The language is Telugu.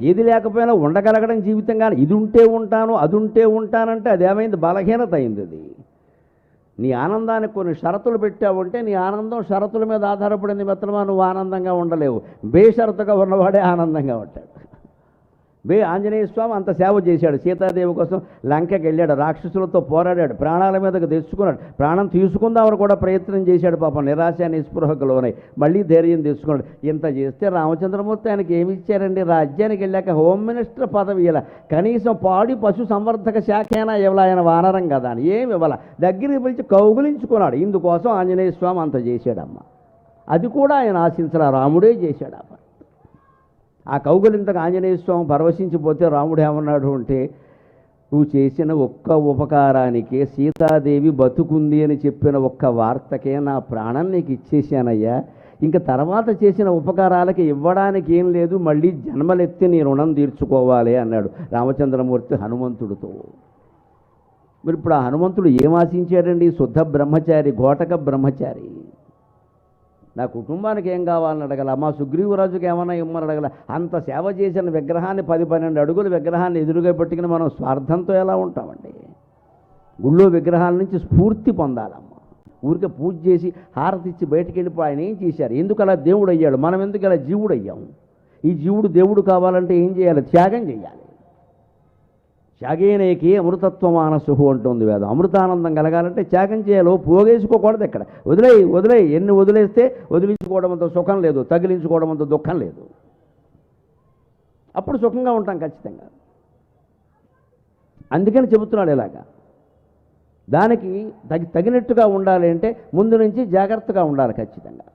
ఏది లేకపోయినా ఉండగలగడం జీవితం కానీ ఇది ఉంటే ఉంటాను అది ఉంటే ఉంటానంటే అదేమైంది బలహీనత అయింది అది. నీ ఆనందానికి కొన్ని షరతులు పెట్టావంటే నీ ఆనందం షరతుల మీద ఆధారపడింది మిత్రమా? నువ్వు ఆనందంగా ఉండలేవు. బేషరతుగా ఉన్నవాడే ఆనందంగా ఉంటాడు. వే ఆంజనేయ స్వామి అంత సేవ చేశాడు. సీతాదేవి కోసం లంకకి వెళ్ళాడు. రాక్షసులతో పోరాడాడు. ప్రాణాల మీదకు తెచ్చుకున్నాడు. ప్రాణం తీసుకుందామని కూడా ప్రయత్నం చేశాడు పాపం. నిరాశ నిస్పృహకు లోనై మళ్ళీ ధైర్యం తెచ్చుకున్నాడు. ఇంత చేస్తే రామచంద్రమూర్తి ఆయనకి ఏమి ఇచ్చారండి? రాజ్యానికి వెళ్ళాక హోమ్ మినిస్టర్ పదవి ఇలా కనీసం పాడి పశు సంవర్ధక శాఖ అయినా ఇవ్వాల. ఆయన వానరం కదా అని ఏమి ఇవ్వాల. దగ్గరికి పిలిచి కౌగులించుకున్నాడు. ఇందుకోసం ఆంజనేయ స్వామి అంత చేశాడమ్మ. అది కూడా ఆయన ఆశించిన రాముడే చేశాడమ్మ ఆ పని ఆ కౌగులింతకు ఆంజనేయ స్వామి పరవశించిపోతే రాముడు ఏమన్నాడు అంటే నువ్వు చేసిన ఒక్క ఉపకారానికే సీతాదేవి బతుకుంది అని చెప్పిన ఒక్క వార్తకే నా ప్రాణం నీకు ఇచ్చేసానయ్యా ఇంకా తర్వాత చేసిన ఉపకారాలకి ఇవ్వడానికి ఏం లేదు మళ్ళీ జన్మలెత్తి నీ రుణం తీర్చుకోవాలి అన్నాడు రామచంద్రమూర్తి హనుమంతుడితో. మరి ఇప్పుడు ఆ హనుమంతుడు ఏం ఆశించాడండి? శుద్ధ బ్రహ్మచారి ఘోటక బ్రహ్మచారి. నా కుటుంబానికి ఏం కావాలని అడగల? మా సుగ్రీవరాజుకి ఏమైనా ఇమ్మని అడగల? అంత సేవ చేసిన విగ్రహాన్ని పది పన్నెండు అడుగుల విగ్రహాన్ని ఎదురుగా పెట్టుకుని మనం స్వార్థంతో ఎలా ఉంటామండి? గుళ్ళో విగ్రహాల నుంచి స్ఫూర్తి పొందాలమ్మ. ఊరికే పూజ చేసి హారతి ఇచ్చి బయటికి వెళ్ళిపో ఆయన ఏం చేశారు? ఎందుకు అలా దేవుడు అయ్యాడు మనం ఎందుకు అలా జీవుడు అయ్యాము ఈ జీవుడు దేవుడు కావాలంటే ఏం చేయాలి? త్యాగం చేయాలి. త్యాగేనేకి అమృతత్వమానసు అంటుంది వేదం. అమృతానందం కలగాలంటే త్యాగం చేయాలో. పోగేసుకోకూడదు ఇక్కడ వదిలేయి వదిలేయి. ఎన్ని వదిలేస్తే వదిలించుకోవడం అంత సుఖం లేదు. తగిలించుకోవడం అంత దుఃఖం లేదు. అప్పుడు సుఖంగా ఉంటాం ఖచ్చితంగా. అందుకని చెబుతున్నాడు ఇలాగా. దానికి తగి తగినట్టుగా ఉండాలి అంటే ముందు నుంచి జాగ్రత్తగా ఉండాలి ఖచ్చితంగా.